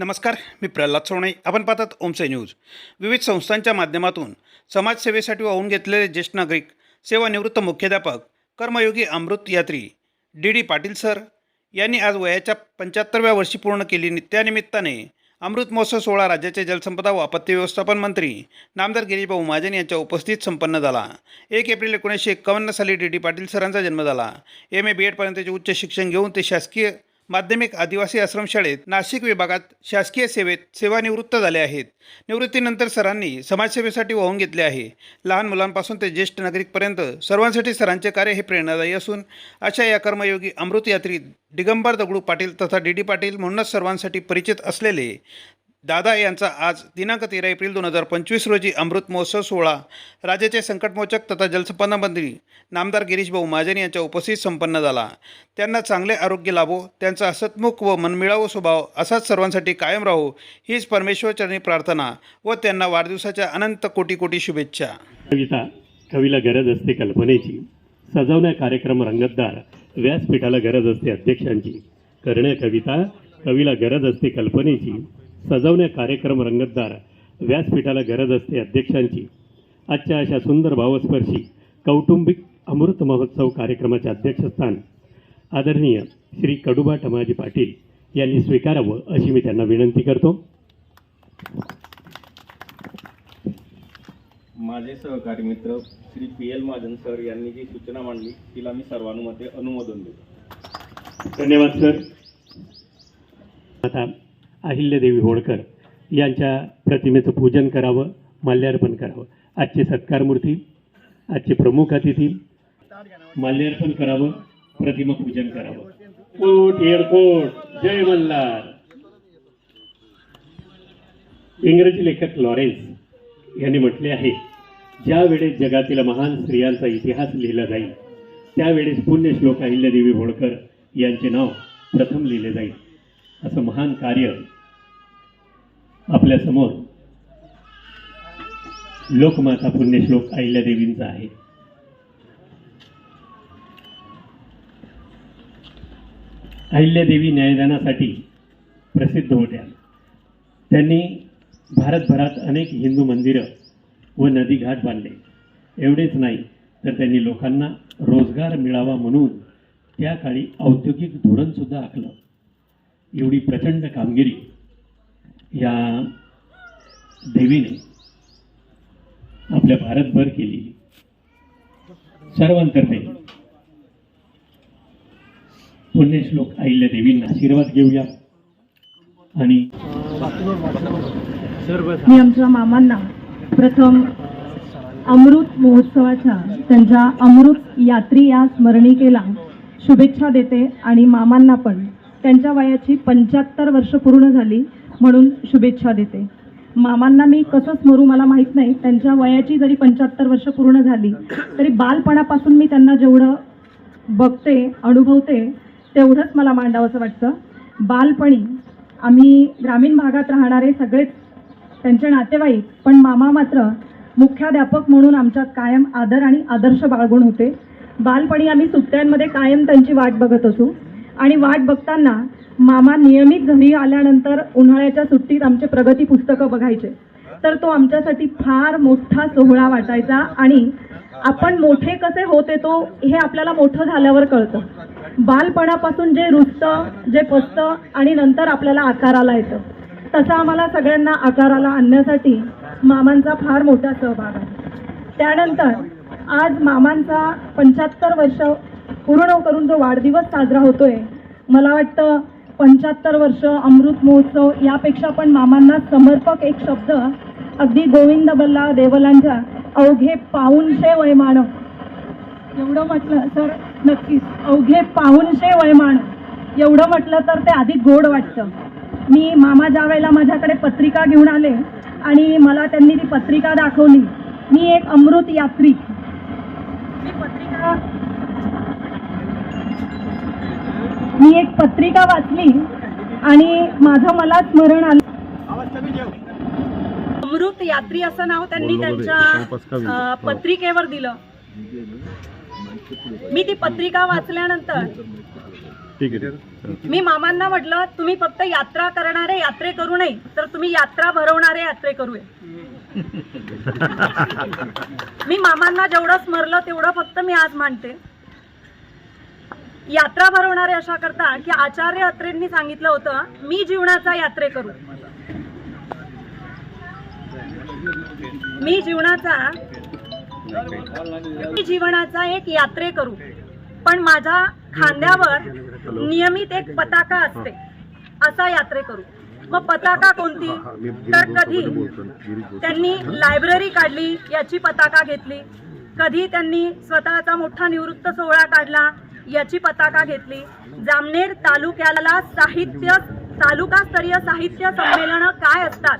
नमस्कार मी प्रल्हाद सोवणे आपण पाहतात ओमसे न्यूज. विविध संस्थांच्या माध्यमातून समाजसेवेसाठी वाहून घेतलेले ज्येष्ठ नागरिक सेवानिवृत्त मुख्याध्यापक कर्मयोगी अमृत यात्री डी डी पाटील सर यांनी आज वयाच्या पंच्याहत्तरव्या वर्षी पूर्ण केली त्यानिमित्ताने अमृत महोत्सव सोहळा राज्याचे जलसंपदा व आपत्ती व्यवस्थापन मंत्री नामदार गिरीशभाऊ महाजन यांच्या उपस्थित संपन्न झाला. एक एप्रिल एकोणीसशे एक्कावन्न साली डी डी पाटील सरांचा जन्म झाला. एम ए बी एडपर्यंतचे उच्च शिक्षण घेऊन ते शासकीय माध्यमिक आदिवासी आश्रमशाळेत नाशिक विभागात शासकीय सेवेत सेवानिवृत्त झाले आहेत. निवृत्तीनंतर सरांनी समाजसेवेसाठी वाहून घेतले आहे. लहान मुलांपासून ते ज्येष्ठ नागरिकपर्यंत सर्वांसाठी सरांचे कार्य हे प्रेरणादायी असून अशा या कर्मयोगी अमृत यात्री दिगंबर दगडू पाटील तथा डी डी पाटील म्हणूनच सर्वांसाठी परिचित असलेले दादा यांचा आज दिनांक तेरा एप्रिल दोन हजार पंचवीस रोजी अमृत महोत्सव सोहळा. राज्याचे संकटमोचक तथा जलसंपदा मंत्री नामदार गिरीशभाऊ महाजन यांच्या उपस्थित संपन्न झाला. त्यांना चांगले आरोग्य लाभो त्यांचा हसतमुख व मनमिळावू स्वभाव असाच सर्वांसाठी कायम राहो हीच परमेश्वरचरणी प्रार्थना व त्यांना वाढदिवसाच्या अनंत कोटी कोटी शुभेच्छा. कविता कवीला गरज असते कल्पनेची सजवण्या कार्यक्रम रंगतदार व्यासपीठाला गरज असते अध्यक्षांची. करण्या कविता कवीला गरज असते कल्पनेची सजवण्या कार्यक्रम रंगतदार व्यासपीठाला गरज असते अध्यक्षांची. आजच्या अशा सुंदर भावस्पर्शी कौटुंबिक अमृत महोत्सव कार्यक्रमाचे अध्यक्षस्थान आदरणीय श्री कडुबा टमाजी पाटील यांनी स्वीकारावं अशी मी त्यांना विनंती करतो. माझे सहकारी मित्र Shri P L Mahajan sir यांनी जी सूचना मांडली तिला मी सर्वानुमते अनुमोदन देतो. धन्यवाद सर. आता अहिल्यादेवी होळकर यांच्या प्रतिमेचं पूजन करावं माल्यार्पण करावं. आजचे सत्कारमूर्ती आजचे प्रमुख अतिथी माल्यार्पण करावं प्रतिमा पूजन करावं. कोट एअरपोर्ट जय मल्हार. इंग्रजी लेखक लॉरेन्स यांनी म्हटले आहे ज्या वेळेस जगातील महान स्त्रियांचा इतिहास लिहिला जाईल त्यावेळेस पुण्यश्लोक अहिल्यादेवी होळकर यांचे नाव प्रथम लिहिले जाईल. असं महान कार्य आपल्यासमोर. लोकमाता पुण्यश्लोक अहिल्यादेवींचा आहे. अहिल्यादेवी न्यायदानासाठी प्रसिद्ध होत्या. त्यांनी भारतभरात अनेक हिंदू मंदिरं व नदीघाट बांधले. एवढेच नाही तर त्यांनी लोकांना रोजगार मिळावा म्हणून त्या काळी औद्योगिक धोरणसुद्धा आखलं. एवढी प्रचंड कामगिरी या देवीने आपल्या भारतभर केली. सर्वांतर्फे पुण्यश्लोक अहिल्या देवींना आशीर्वाद घेऊया. आणि मी आमच्या मामांना प्रथम अमृत महोत्सवाच्या त्यांच्या अमृत यात्री या स्मरणिकेला शुभेच्छा देते आणि मामांना पण. त्यांच्या वयाची पंच्याहत्तर वर्ष पूर्ण झाली. म्हणून शुभेच्छा देते. मामांना मी कसं स्मरू मला माहीत नाही. त्यांच्या वयाची जरी पंच्याहत्तर वर्ष पूर्ण झाली तरी बालपणापासून मी त्यांना जेवढं बघते अनुभवते तेवढंच मला मांडावंसं वाटतं. बालपणी आम्ही ग्रामीण भागात राहणारे सगळेच त्यांचे नातेवाईक पण मामा मात्र मुख्याध्यापक म्हणून आमच्यात कायम आदर आणि आदर्श बाळगून होते. बालपणी आम्ही सुट्ट्यांमध्ये कायम त्यांची वाट बघत असू आणि वाट बघताना मामा नियमित घरी आल्यानंतर उन्हाळ्याच्या सुट्टीत आमचे प्रगती पुस्तकं बघायचे. तर तो आमच्यासाठी फार मोठा सोहळा वाटायचा आणि आपण मोठे कसे होते तो हे आपल्याला मोठं झाल्यावर कळतं. बालपणापासून जे रुजतं जे पचतं आणि नंतर आपल्याला आकाराला येतं. तसं आम्हाला सगळ्यांना आकाराला आणण्यासाठी मामांचा फार मोठा सहभाग आहे. त्यानंतर आज मामांचा पंच्याहत्तर वर्ष पूर्ण करून जो वाढदिवस साजरा होतोय मला वाटतं पंच्याहत्तर वर्ष अमृत महोत्सव यापेक्षा पण मामांना समर्पक एक शब्द अगदी गोविंद बल्ला देवलांच्या अवघे पाऊनशे वयमान एवढं म्हटलं तर नक्कीच अवघे पाऊनशे वैमान एवढं म्हटलं तर ते अधिक गोड वाटतं. मी मामा ज्या वेळेला माझ्याकडे पत्रिका घेऊन आले आणि मला त्यांनी ती पत्रिका दाखवली मी एक अमृत यात्री. मी पत्रिका मी एक पत्रिका वाचली आणि माझं मला स्मरण आलं. अमृत यात्री असं नाव त्यांनी त्यांच्या पत्रिकेवर दिलं. मी ती पत्रिका वाचल्यानंतर ठीक आहे. मी मामांना म्हटलं तुम्ही फक्त यात्रा करणारे यात्रे करू नये तर तुम्ही यात्रा भरवणारे यात्रे करू मी मामांना जेवढं स्मरलं तेवढं फक्त मी आज मांडते यात्रा भरवणारे अशा करता की आचार्य अत्रेंनी सांगितलं होतं मी जीवनाचा यात्रे करू. मी जीवनाचा मी जीवनाचा एक यात्रे करू. पण माझ्या खांद्यावर नियमित एक पताका असते. असा यात्रे करू. मग पताका कोणती? तर कधी त्यांनी लायब्ररी काढली याची पताका घेतली. कधी त्यांनी स्वतःचा मोठा निवृत्त सोहळा काढला याची पताका घेतली. जामनेर तालुक्याला साहित्य तालुकास्तरीय साहित्य संमेलनं काय असतात?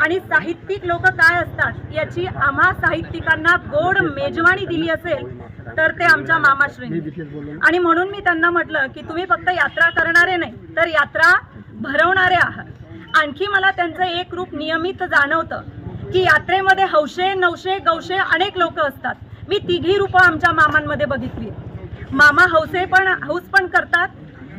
आणि साहित्यिक लोक काय असतात? याची आम्हा साहित्यिकांना गोड मेजवानी दिली असेल तर ते आमच्या मामाश्रींनी. आणि म्हणून मी त्यांना म्हटलं की तुम्ही फक्त यात्रा करणारे नाही तर यात्रा भरवणारे आहात. आणखी मला त्यांचं एक रूप नियमित जाणवतं की यात्रेमध्ये हौशे नवशे गौशे अनेक लोक असतात. मी तिघी रूपं आमच्या मामांमध्ये बघितली मामा हौसे पण हौस पण करतात.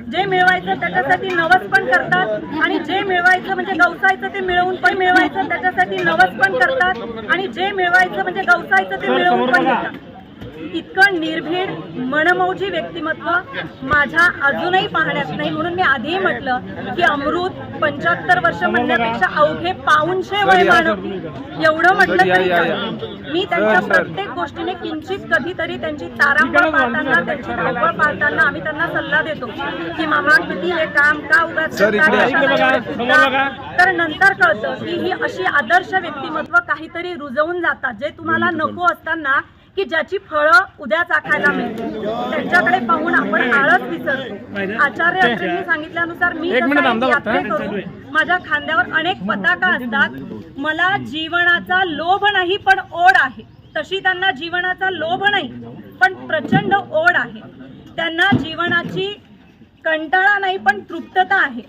जे मिळवायचं त्याच्यासाठी नवस पण करतात. आणि जे मिळवायचं म्हणजे गवसायचं ते मिळवून पण मिळवायचं त्याच्यासाठी नवस पण करतात. आणि जे मिळवायचं म्हणजे गवसायचं ते मिळवून पण घेतात इतकं निर्भीड मनमौजी व्यक्तिमत्व माझ्या अजूनही पाहण्यात नाही. म्हणून मी आधीही म्हटलं की अमृत पंच्याहत्तर वर्ष म्हणण्यापेक्षा अवघे पाऊनशे वय मानव एवढं म्हटलं तरी. मी त्यांच्या प्रत्येक गोष्टीने किंचित कधीतरी त्यांची तारांबळ पाहताना त्यांची धावपळ पाहताना आम्ही त्यांना सल्ला देतो की मामा किती हे काम का उगाच? तर नंतर कळतं की ही अशी आदर्श व्यक्तिमत्व काहीतरी रुजवून जातात. जे तुम्हाला नको असताना की ज्याची फळं उद्या चाखायला मिळतील. त्यांच्याकडे पाहून आपण आळस विसरतो. आचार्य अत्रेंनी सांगितल्यानुसार मी यात्रे करू माझ्या खांद्यावर अनेक पताका असतात. मला जीवनाचा लोभ नाही पण ओढ आहे. तशी त्यांना जीवनाचा लोभ नाही पण प्रचंड ओढ आहे. त्यांना जीवनाची कंटाळा नाही पण तृप्तता आहे.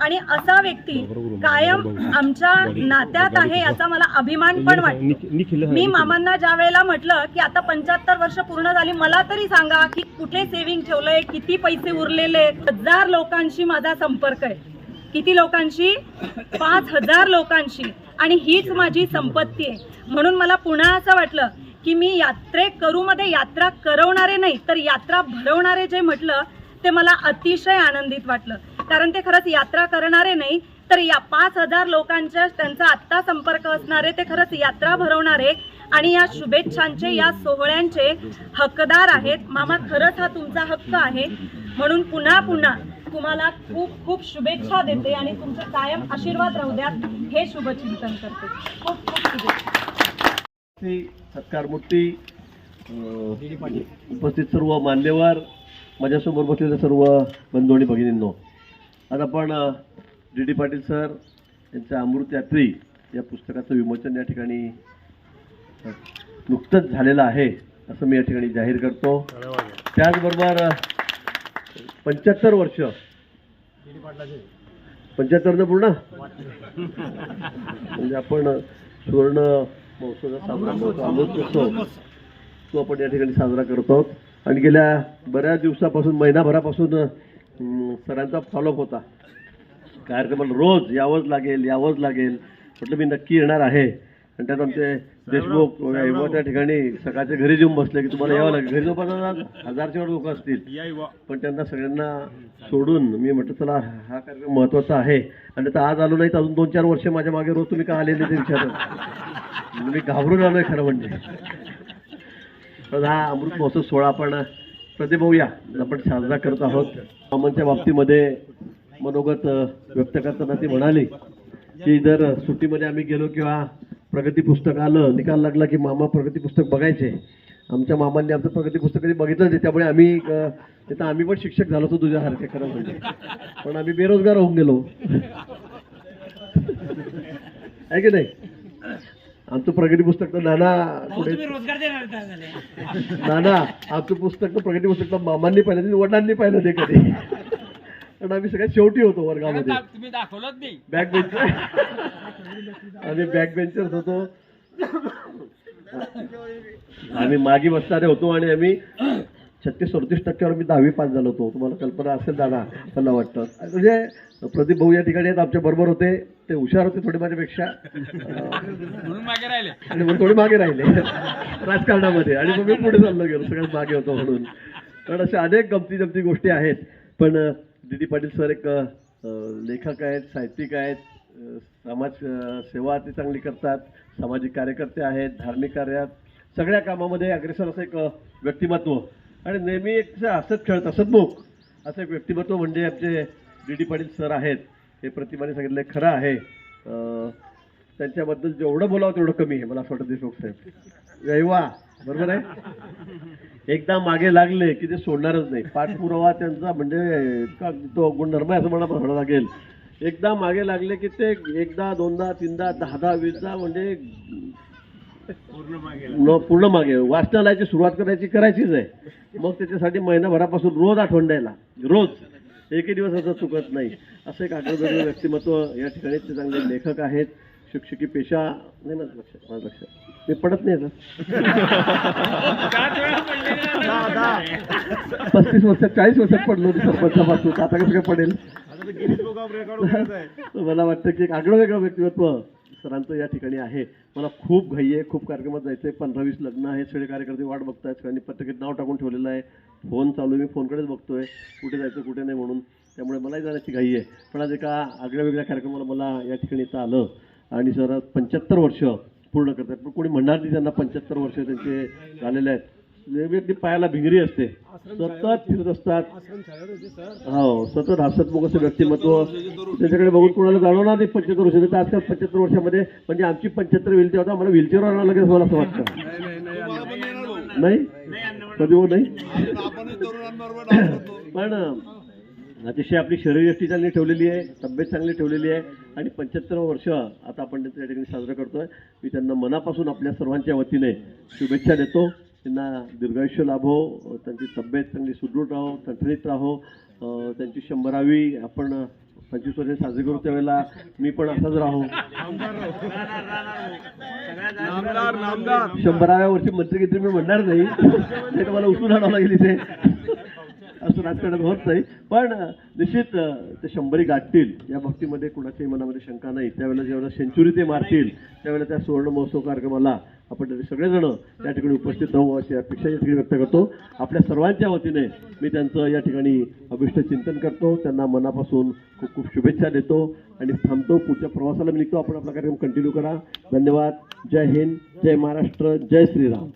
आणि असा व्यक्ती कायम आमच्या नात्यात आहे याचा मला अभिमान पण वाटतो. मी मामांना ज्या वेळेला म्हटलं की आता पंच्याहत्तर वर्ष पूर्ण झाली मला तरी सांगा की कुठे सेव्हिंग ठेवलंय किती पैसे उरलेले? हजार लोकांशी माझा संपर्क आहे. किती लोकांशी? पाच हजार लोकांशी. आणि हीच माझी संपत्ती आहे. म्हणून मला पुन्हा असं वाटलं की मी यात्रे करू मध्ये यात्रा करवणारे नाही तर यात्रा भरवणारे जे म्हटलं ते मला अतिशय आनंदित वाटलं. कारण ते खरंच यात्रा करणारे नाही तर या पाच हजार लोकांच्या त्यांचा आत्ता संपर्क असणारे ते खरंच यात्रा भरवणारे आणि या शुभेच्छांचे या सोहळ्यांचे हकदार आहेत. मामा खरंच हा तुमचा हक्क आहे. म्हणून पुन्हा पुन्हा तुम्हाला खूप खूप शुभेच्छा देते आणि तुमचे कायम आशीर्वाद राहू द्यात. हे शुभचिंतन करते. खूप खूप शुभेच्छा. सत्कार मूर्ती उपस्थित सर्व मान्यवर माझ्यासमोर बसलेले सर्व बंधू आणि भगिनींनो. आज आपण डी डी पाटील सर यांच्या अमृत यात्री या पुस्तकाचं विमोचन या ठिकाणी नुकतंच झालेलं आहे असं मी या ठिकाणी जाहीर करतो. त्याचबरोबर पंच्याहत्तर वर्ष. पंच्याहत्तर पूर्ण? म्हणजे आपण सुवर्ण महोत्सव साजरा करतो अमृतोत्सव तो आपण या ठिकाणी साजरा करतो. आणि गेल्या बऱ्याच दिवसापासून महिनाभरापासून सरांचा फॉलोअप होता. कार्यक्रमाला रोज यावंच लागेल यावंच लागेल. म्हटलं मी नक्की येणार आहे. आणि त्यात आमचे देशमुख वगैरे त्या ठिकाणी सकाळच्या घरी येऊन बसले की तुम्हाला यावं लागेल. घरी जवळपास हजारच्या वर लोक असतील. पण त्यांना सगळ्यांना सोडून मी म्हटलं चला हा कार्यक्रम महत्त्वाचा आहे. आणि आता आज आलो नाही तर अजून दोन चार वर्ष माझ्या मागे रोज तुम्ही का आलेले ते विचारत मी घाबरून आलोय खरं म्हणजे. तर हा अमृत महोत्सव सोहळा आपण प्रतिभाऊया आपण साजरा करत आहोत. मामांच्या बाबतीमध्ये मनोगत व्यक्त करताना ती म्हणाली की जर सुट्टीमध्ये आम्ही गेलो किंवा प्रगती पुस्तक आलं निकाल लागला की मामा प्रगती पुस्तक बघायचे. आमच्या मामांनी आमचं प्रगती पुस्तक कधी बघितलं नाही त्यामुळे आम्ही तिथं आम्ही पण शिक्षक झालो होतो तुझ्यासारखे खरं म्हणजे. पण आम्ही बेरोजगार होऊन गेलो. आहे की नाही? आमचं प्रगती पुस्तक तर नाना नाना आमचं पुस्तक तर प्रगती पुस्तक तर मामांनी पाहिलं नाही, वडिलांनी पाहिलं ते कधी. कारण आम्ही सगळ्यात शेवटी होतो वर्गामध्ये. तुम्ही दाखवलंच नाही. बॅक बेंचर आम्ही बॅक बेंचर्स होतो. आम्ही मागे बसणारे होतो आणि आम्ही छत्तीस सदतीस टक्क्यावर मी दहावी पास झालो होतो. तुम्हाला कल्पना असेल दादा मला वाटतं. म्हणजे प्रदीप भाऊ या ठिकाणी आहेत आमच्या बरोबर होते. ते हुशार होते थोडे माझ्यापेक्षा. म्हणून मागे राहिले. आणि मग थोडे मागे राहिले. राजकारणामध्ये. आणि मग मी पुढे चाललो गेलो सगळ्यात मागे होतो म्हणून. कारण अशा अनेक गमती जमती गोष्टी आहेत. पण डी पाटील सर एक लेखक आहेत साहित्यिक आहेत समाज सेवा ते चांगली करतात सामाजिक कार्यकर्ते आहेत धार्मिक कार्यात सगळ्या कामामध्ये अग्रेसर असं एक व्यक्तिमत्व. आणि नेहमी एक असं हसत खेळत हसतमुख असं एक व्यक्तिमत्व म्हणजे आमचे डी डी पाटील सर आहेत. हे प्रतिमाने सांगितलं खरं आहे. त्यांच्याबद्दल जेवढं बोलावं तेवढं कमी आहे मला असं वाटतं देशमुख साहेब. रैवा बरोबर आहे? एकदा मागे लागले की ते सोडणारच नाही. पाठपुरावा त्यांचा म्हणजे इतका तो गुणधर्म आहे असं मला म्हणावं लागेल. एकदा मागे लागले की ते एकदा दोनदा तीनदा दहा दहा वीसदा म्हणजे न- पूर्ण मागे. वाचनालयाची सुरुवात करायची करायचीच आहे. मग त्याच्यासाठी महिनाभरापासून रोज आठवण द्यायला. रोज. एकही दिवस असं चुकत नाही. असं एक आग्रह व्यक्तिमत्व या ठिकाणी ते चांगले लेखक आहेत. शिक्षकी पेशा नाही माझं लक्ष माझं लक्ष. मी पडत नाही आता. पस्तीस वर्षात चाळीस वर्षात पडलो होतो सरपंचापासून. आता कसं काय पडेल? मला वाटतं की एक आगळं वेगळं व्यक्तिमत्व. सरांचं या ठिकाणी आहे. मला खूप घाई आहे. खूप कार्यक्रमात जायचं आहे पंधरा वीस लग्न आहे सगळे कार्यकर्ते वाट बघतायत. सगळ्यांनी पत्रकेत नाव टाकून ठेवलेलं आहे. फोन चालू आहे. मी फोनकडेच बघतोय. कुठे जायचं कुठे नाही म्हणून. त्यामुळे मलाही जाण्याची घाई आहे. पण आज एका आगळ्या वेगळ्या कार्यक्रमाला मला या ठिकाणी इथं आलं. आणि सर पंच्याहत्तर वर्ष पूर्ण करतात पण कोणी म्हणणार नाही त्यांना पंच्याहत्तर वर्ष त्यांचे झालेले आहेत. अगदी पायाला भिंगरी असते. सतत फिरत असतात. हो सतत हसतमुख असं व्यक्तिमत्व. त्याच्याकडे बघून कोणाला जाणवणार नाही पंच्याहत्तर वर्ष. तर आजकाल पंच्याहत्तर वर्षामध्ये म्हणजे आमची पंच्याहत्तर व्हील तेव्हा आम्हाला व्हीलचेअर आणावं लागेल मला असं वाटतं. नाही? कधी हो नाही? पण अतिशय आपली शरीरयष्टी चांगली ठेवलेली आहे तब्येत चांगली ठेवलेली आहे. आणि पंच्याहत्तर वर्ष आता आपण त्या ठिकाणी साजरं करतोय. मी त्यांना मनापासून आपल्या सर्वांच्या वतीने शुभेच्छा देतो. त्यांना दीर्घायुष्य लाभो त्यांची तब्येत चांगली सुदृढ राहो ठणठणीत राहो त्यांची शंभरावी आपण पंचवीस वर्ष साजरी करू त्यावेळेला मी पण असाच राहो. शंभराव्या वर्षी मंत्री मी म्हणणार नाही. तर मला उचलून आणावं लागेल इथे. असं राजकारणात होत नाही. पण निश्चित ते शंभरी गाठतील. या बाबतीमध्ये कुणाच्याही मनामध्ये शंका नाही. त्यावेळेला जेव्हा सेंचुरी ते मारतील त्यावेळेला त्या सुवर्ण महोत्सव कार्यक्रमाला आपण सगळेजण त्या ठिकाणी उपस्थित राहू अशी अपेक्षा या ठिकाणी व्यक्त करतो. आपल्या सर्वांच्या वतीने मी त्यांचं या ठिकाणी अभिष्ट चिंतन करतो. त्यांना मनापासून खूप खूप शुभेच्छा देतो. आणि थांबतो. पुढच्या प्रवासाला मी निघतो. आपण आपला कार्यक्रम कंटिन्यू करा. धन्यवाद. जय हिंद. जय महाराष्ट्र. जय श्रीराम.